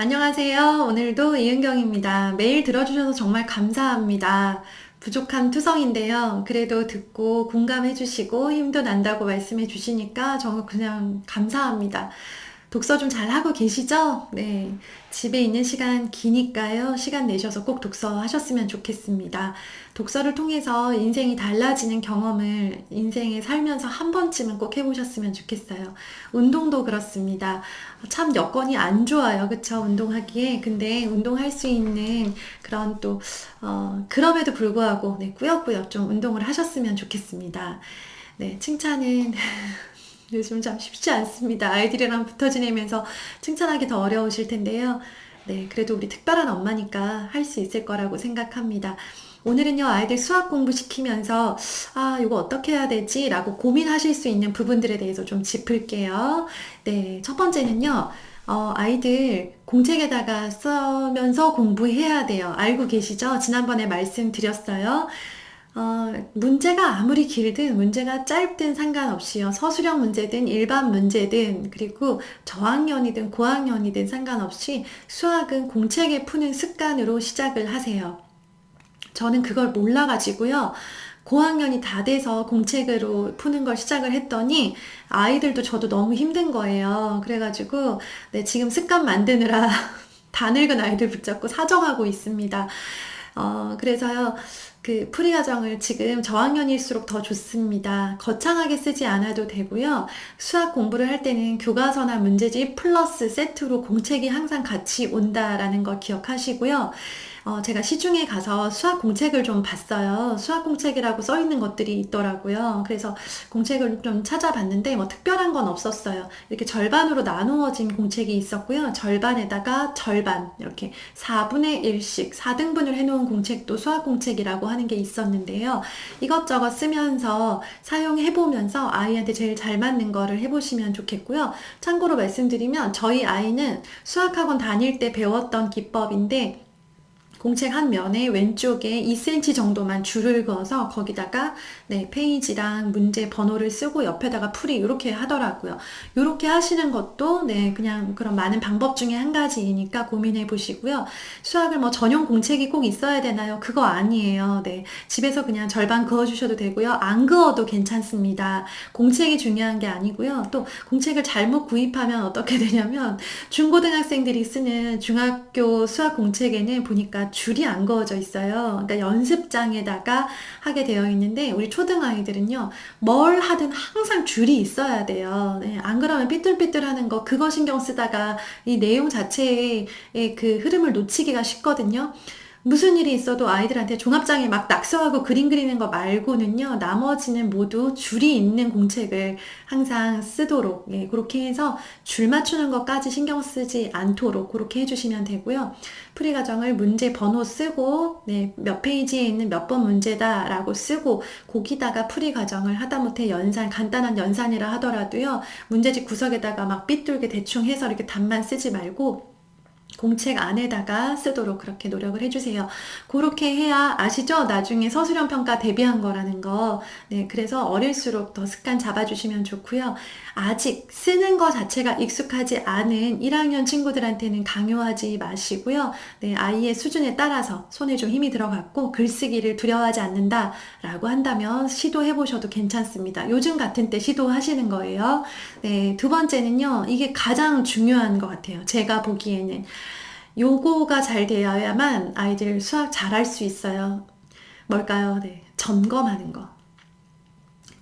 안녕하세요. 오늘도 이은경입니다. 매일 들어주셔서 정말 감사합니다. 부족한 투성인데요. 그래도 듣고 공감해 주시고 힘도 난다고 말씀해 주시니까 정말 그냥 감사합니다. 독서 좀 잘하고 계시죠? 네. 집에 있는 시간 기니까요. 시간 내셔서 꼭 독서 하셨으면 좋겠습니다. 독서를 통해서 인생이 달라지는 경험을 인생에 살면서 한 번쯤은 꼭 해보셨으면 좋겠어요. 운동도 그렇습니다. 참 여건이 안 좋아요. 그쵸? 운동하기에. 근데 운동할 수 있는 그런 또, 어, 그럼에도 불구하고, 네, 꾸역꾸역 좀 운동을 하셨으면 좋겠습니다. 네, 칭찬은 요즘 참 쉽지 않습니다. 아이들이랑 붙어 지내면서 칭찬하기 더 어려우실 텐데요. 네, 그래도 우리 특별한 엄마니까 할 수 있을 거라고 생각합니다. 오늘은요, 아이들 수학 공부 시키면서, 아, 이거 어떻게 해야 되지? 라고 고민하실 수 있는 부분들에 대해서 좀 짚을게요. 네, 첫 번째는요, 어, 아이들 공책에다가 쓰면서 공부해야 돼요. 알고 계시죠? 지난번에 말씀드렸어요. 어, 문제가 아무리 길든 문제가 짧든 상관없이요. 서술형 문제든 일반 문제든 그리고 저학년이든 고학년이든 상관없이 수학은 공책에 푸는 습관으로 시작을 하세요. 저는 그걸 몰라가지고요. 고학년이 다 돼서 공책으로 푸는 걸 시작을 했더니 아이들도 저도 너무 힘든 거예요. 그래가지고 네, 지금 습관 만드느라 다 늙은 아이들 붙잡고 사정하고 있습니다. 어, 그래서요. 그 풀이 과정을 지금 저학년일수록 더 좋습니다. 거창하게 쓰지 않아도 되고요. 수학 공부를 할 때는 교과서나 문제집 플러스 세트로 공책이 항상 같이 온다라는 걸 기억하시고요. 어, 제가 시중에 가서 수학 공책을 좀 봤어요. 수학 공책이라고 써 있는 것들이 있더라고요. 그래서 공책을 좀 찾아봤는데 뭐 특별한 건 없었어요. 이렇게 절반으로 나누어진 공책이 있었고요. 절반에다가 절반 이렇게 4분의 1씩 4등분을 해놓은 공책도 수학 공책이라고 하는 게 있었는데요. 이것저것 쓰면서 사용해 보면서 아이한테 제일 잘 맞는 거를 해보시면 좋겠고요. 참고로 말씀드리면 저희 아이는 수학학원 다닐 때 배웠던 기법인데 공책 한 면에 왼쪽에 2cm 정도만 줄을 그어서 거기다가 네, 페이지랑 문제 번호를 쓰고 옆에다가 풀이 이렇게 하더라고요. 이렇게 하시는 것도 네, 그냥 그런 많은 방법 중에 한 가지이니까 고민해 보시고요. 수학을 뭐 전용 공책이 꼭 있어야 되나요? 그거 아니에요. 네. 집에서 그냥 절반 그어 주셔도 되고요. 안 그어도 괜찮습니다. 공책이 중요한 게 아니고요. 또 공책을 잘못 구입하면 어떻게 되냐면 중고등학생들이 쓰는 중학교 수학 공책에는 보니까 줄이 안 그어져 있어요. 그러니까 연습장에다가 하게 되어 있는데 우리 초등 아이들은요 뭘 하든 항상 줄이 있어야 돼요. 네, 안 그러면 삐뚤삐뚤하는 거 그거 신경 쓰다가 이 내용 자체의 그 흐름을 놓치기가 쉽거든요. 무슨 일이 있어도 아이들한테 종합장에 막 낙서하고 그림 그리는 거 말고는요, 나머지는 모두 줄이 있는 공책을 항상 쓰도록, 예, 그렇게 해서 줄 맞추는 것까지 신경 쓰지 않도록 그렇게 해주시면 되고요. 풀이 과정을 문제 번호 쓰고, 네, 몇 페이지에 있는 몇 번 문제다라고 쓰고, 거기다가 풀이 과정을 하다못해 연산, 간단한 연산이라 하더라도요, 문제집 구석에다가 막 삐뚤게 대충 해서 이렇게 답만 쓰지 말고, 공책 안에다가 쓰도록 그렇게 노력을 해주세요. 그렇게 해야 아시죠? 나중에 서술형 평가 대비한 거라는 거. 네, 그래서 어릴수록 더 습관 잡아주시면 좋고요. 아직 쓰는 거 자체가 익숙하지 않은 1학년 친구들한테는 강요하지 마시고요. 네, 아이의 수준에 따라서 손에 좀 힘이 들어갔고 글쓰기를 두려워하지 않는다라고 한다면 시도해 보셔도 괜찮습니다. 요즘 같은 때 시도하시는 거예요. 네, 두 번째는요. 이게 가장 중요한 것 같아요. 제가 보기에는. 요거가 잘 되어야만 아이들 수학 잘할 수 있어요. 뭘까요? 네. 점검하는 거.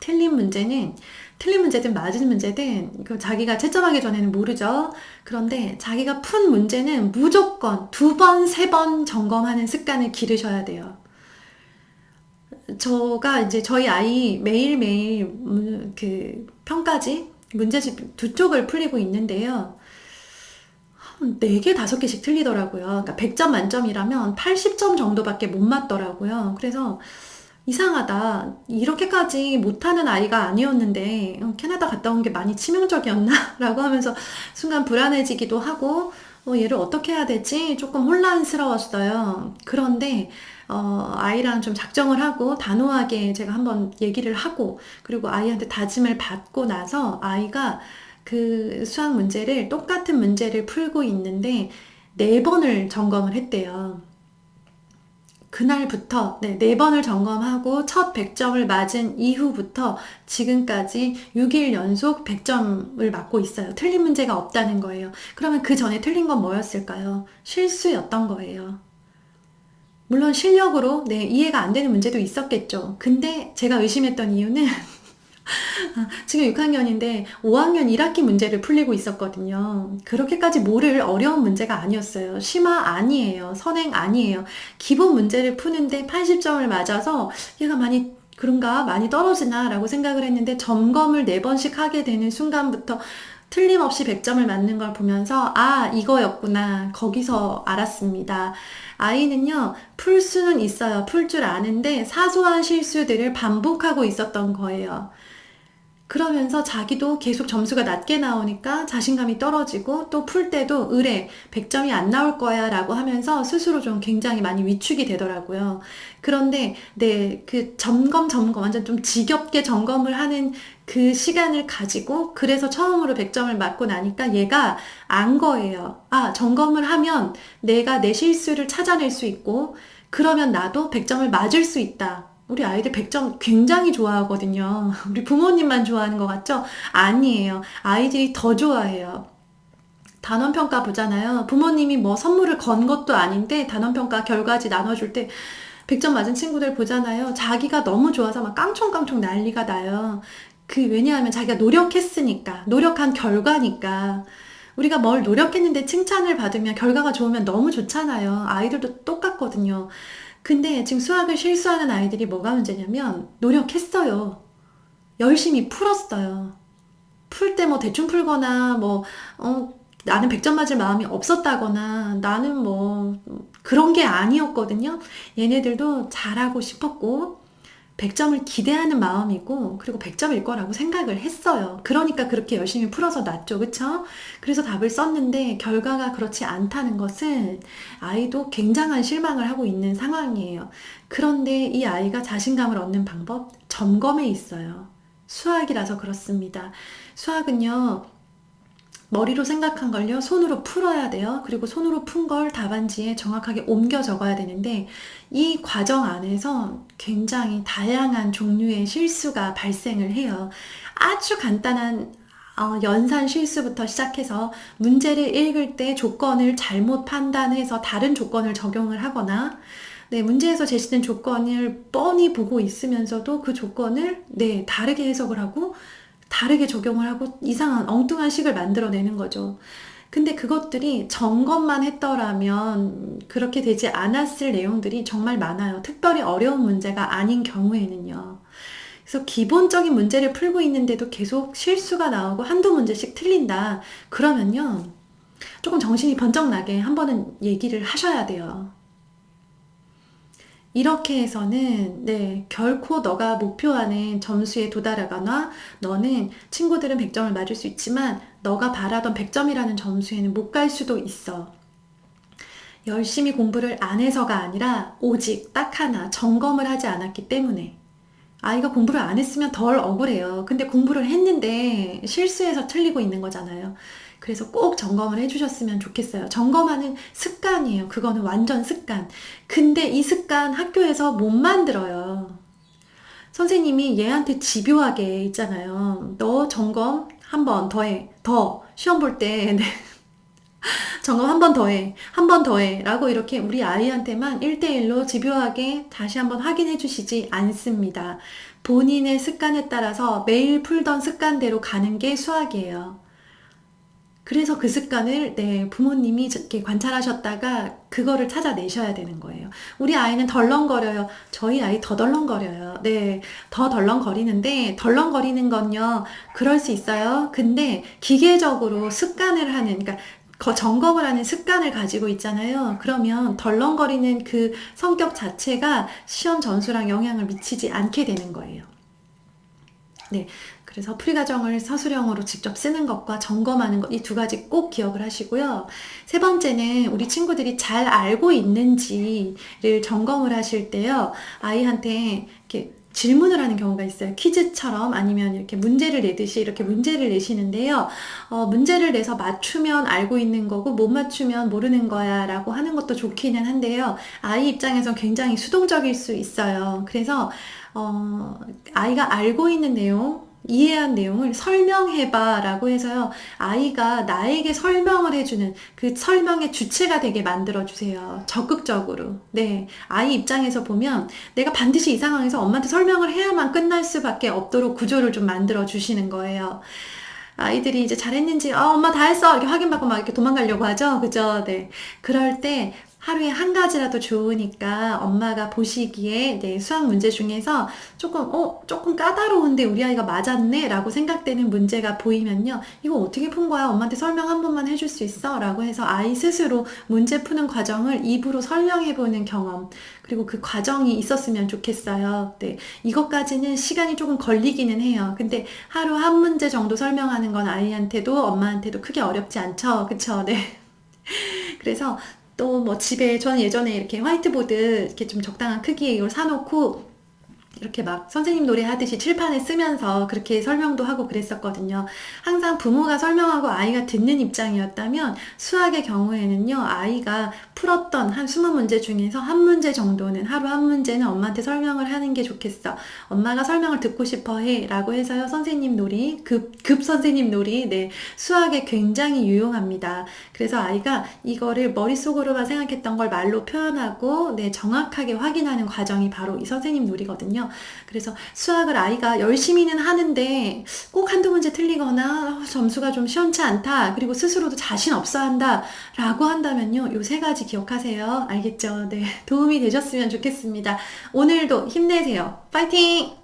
틀린 문제는 틀린 문제든 맞은 문제든 그 자기가 채점하기 전에는 모르죠. 그런데 자기가 푼 문제는 무조건 두 번, 세 번 점검하는 습관을 기르셔야 돼요. 저가 이제 저희 아이 매일매일 그 평가지 문제집 두 쪽을 풀리고 있는데요. 4개, 5개씩 틀리더라고요. 그러니까 100점 만점이라면 80점 정도밖에 못 맞더라고요. 그래서 이상하다. 이렇게까지 못하는 아이가 아니었는데, 어, 캐나다 갔다 온 게 많이 치명적이었나? 라고 하면서 순간 불안해지기도 하고, 어, 얘를 어떻게 해야 되지? 조금 혼란스러웠어요. 그런데, 어, 아이랑 좀 작정을 하고 단호하게 제가 한번 얘기를 하고, 그리고 아이한테 다짐을 받고 나서 아이가 그 수학 문제를 똑같은 문제를 풀고 있는데 네 번을 점검을 했대요. 그날부터 네, 네 번을 점검하고 첫 100점을 맞은 이후부터 지금까지 6일 연속 100점을 맞고 있어요. 틀린 문제가 없다는 거예요. 그러면 그 전에 틀린 건 뭐였을까요? 실수였던 거예요. 물론 실력으로 네, 이해가 안 되는 문제도 있었겠죠. 근데 제가 의심했던 이유는 지금 6학년인데 5학년 1학기 문제를 풀리고 있었거든요. 그렇게까지 모를 어려운 문제가 아니었어요. 심화 아니에요. 선행 아니에요. 기본 문제를 푸는데 80점을 맞아서 얘가 많이 그런가 많이 떨어지나 라고 생각을 했는데 점검을 4번씩 하게 되는 순간부터 틀림없이 100점을 맞는 걸 보면서 아 이거였구나 거기서 알았습니다. 아이는요 풀 수는 있어요. 풀 줄 아는데 사소한 실수들을 반복하고 있었던 거예요. 그러면서 자기도 계속 점수가 낮게 나오니까 자신감이 떨어지고 또 풀 때도 의뢰 100점이 안 나올 거야 라고 하면서 스스로 좀 굉장히 많이 위축이 되더라고요. 그런데 네, 그 점검 점검 완전 좀 지겹게 점검을 하는 그 시간을 가지고 그래서 처음으로 100점을 맞고 나니까 얘가 안 거예요. 아, 점검을 하면 내가 내 실수를 찾아낼 수 있고 그러면 나도 100점을 맞을 수 있다. 우리 아이들 100점 굉장히 좋아하거든요. 우리 부모님만 좋아하는 것 같죠? 아니에요. 아이들이 더 좋아해요. 단원평가 보잖아요. 부모님이 뭐 선물을 건 것도 아닌데 단원평가 결과지 나눠줄 때 100점 맞은 친구들 보잖아요. 자기가 너무 좋아서 막 깡총깡총 난리가 나요. 그 왜냐하면 자기가 노력했으니까, 노력한 결과니까. 우리가 뭘 노력했는데 칭찬을 받으면 결과가 좋으면 너무 좋잖아요. 아이들도 똑같거든요. 근데 지금 수학을 실수하는 아이들이 뭐가 문제냐면 노력했어요. 열심히 풀었어요. 풀 때 뭐 대충 풀거나 뭐 어, 나는 100점 맞을 마음이 없었다거나 나는 뭐 그런 게 아니었거든요. 얘네들도 잘하고 싶었고 100점을 기대하는 마음이고 그리고 100점일 거라고 생각을 했어요. 그러니까 그렇게 열심히 풀어서 놨죠. 그쵸? 그래서 답을 썼는데 결과가 그렇지 않다는 것은 아이도 굉장한 실망을 하고 있는 상황이에요. 그런데 이 아이가 자신감을 얻는 방법 점검에 있어요. 수학이라서 그렇습니다. 수학은요. 머리로 생각한 걸요, 손으로 풀어야 돼요. 그리고 손으로 푼 걸 답안지에 정확하게 옮겨 적어야 되는데, 이 과정 안에서 굉장히 다양한 종류의 실수가 발생을 해요. 아주 간단한 어, 연산 실수부터 시작해서 문제를 읽을 때 조건을 잘못 판단해서 다른 조건을 적용을 하거나, 네, 문제에서 제시된 조건을 뻔히 보고 있으면서도 그 조건을 네, 다르게 해석을 하고 다르게 적용을 하고 이상한 엉뚱한 식을 만들어내는 거죠. 근데 그것들이 점검만 했더라면 그렇게 되지 않았을 내용들이 정말 많아요. 특별히 어려운 문제가 아닌 경우에는요. 그래서 기본적인 문제를 풀고 있는데도 계속 실수가 나오고 한두 문제씩 틀린다. 그러면요. 조금 정신이 번쩍 나게 한 번은 얘기를 하셔야 돼요. 이렇게 해서는 네, 결코 너가 목표하는 점수에 도달하거나 너는 친구들은 100점을 맞을 수 있지만 너가 바라던 100점이라는 점수에는 못 갈 수도 있어. 열심히 공부를 안 해서가 아니라 오직 딱 하나 점검을 하지 않았기 때문에 아이가 공부를 안 했으면 덜 억울해요. 근데 공부를 했는데 실수해서 틀리고 있는 거잖아요. 그래서 꼭 점검을 해주셨으면 좋겠어요. 점검하는 습관이에요. 그거는 완전 습관. 근데 이 습관 학교에서 못 만들어요. 선생님이 얘한테 집요하게 있잖아요. 너 점검 한 번 더 해. 더. 시험 볼 때. 네. 점검 한 번 더 해. 한 번 더 해. 라고 이렇게 우리 아이한테만 1대1로 집요하게 다시 한번 확인해 주시지 않습니다. 본인의 습관에 따라서 매일 풀던 습관대로 가는 게 수학이에요. 그래서 그 습관을 네, 부모님이 이렇게 관찰하셨다가 그거를 찾아내셔야 되는 거예요. 우리 아이는 덜렁거려요. 저희 아이 더 덜렁거려요. 네, 더 덜렁거리는데 덜렁거리는 건요. 그럴 수 있어요. 근데 기계적으로 습관을 하는 그러니까 점검을 하는 습관을 가지고 있잖아요. 그러면 덜렁거리는 그 성격 자체가 시험 전수랑 영향을 미치지 않게 되는 거예요. 네. 그래서 풀이과정을 서술형으로 직접 쓰는 것과 점검하는 것, 이 두 가지 꼭 기억을 하시고요. 세 번째는 우리 친구들이 잘 알고 있는지를 점검을 하실 때요. 아이한테 이렇게 질문을 하는 경우가 있어요. 퀴즈처럼 아니면 이렇게 문제를 내듯이 이렇게 문제를 내시는데요. 어, 문제를 내서 맞추면 알고 있는 거고 못 맞추면 모르는 거야 라고 하는 것도 좋기는 한데요. 아이 입장에서 굉장히 수동적일 수 있어요. 그래서 어, 아이가 알고 있는 내용, 이해한 내용을 설명해봐 라고 해서요. 아이가 나에게 설명을 해주는 그 설명의 주체가 되게 만들어주세요. 적극적으로. 네. 아이 입장에서 보면 내가 반드시 이 상황에서 엄마한테 설명을 해야만 끝날 수밖에 없도록 구조를 좀 만들어주시는 거예요. 아이들이 이제 잘했는지, 아, 엄마 다 했어! 이렇게 확인받고 막 이렇게 도망가려고 하죠? 그죠? 네. 그럴 때 하루에 한 가지라도 좋으니까 엄마가 보시기에 네, 수학 문제 중에서 조금, 어, 조금 까다로운데 우리 아이가 맞았네? 라고 생각되는 문제가 보이면요. 이거 어떻게 푼 거야? 엄마한테 설명 한 번만 해줄 수 있어? 라고 해서 아이 스스로 문제 푸는 과정을 입으로 설명해 보는 경험. 그리고 그 과정이 있었으면 좋겠어요. 네. 이것까지는 시간이 조금 걸리기는 해요. 근데 하루 한 문제 정도 설명하는 건 아이한테도 엄마한테도 크게 어렵지 않죠. 그쵸? 네. 그래서 또 뭐 집에 저는 예전에 이렇게 화이트보드 이렇게 좀 적당한 크기의 이걸 사놓고 이렇게 막 선생님 노래 하듯이 칠판에 쓰면서 그렇게 설명도 하고 그랬었거든요. 항상 부모가 설명하고 아이가 듣는 입장이었다면 수학의 경우에는요, 아이가 풀었던 한 20문제 중에서 한 문제 정도는 하루 한 문제는 엄마한테 설명을 하는 게 좋겠어. 엄마가 설명을 듣고 싶어 해. 라고 해서요, 선생님 놀이, 급, 급 선생님 놀이, 네, 수학에 굉장히 유용합니다. 그래서 아이가 이거를 머릿속으로만 생각했던 걸 말로 표현하고, 네, 정확하게 확인하는 과정이 바로 이 선생님 놀이거든 요. 그래서 수학을 아이가 열심히는 하는데 꼭 한두 문제 틀리거나 점수가 좀 시원치 않다. 그리고 스스로도 자신 없어 한다. 라고 한다면요. 요 세 가지 기억하세요. 알겠죠? 네. 도움이 되셨으면 좋겠습니다. 오늘도 힘내세요. 파이팅!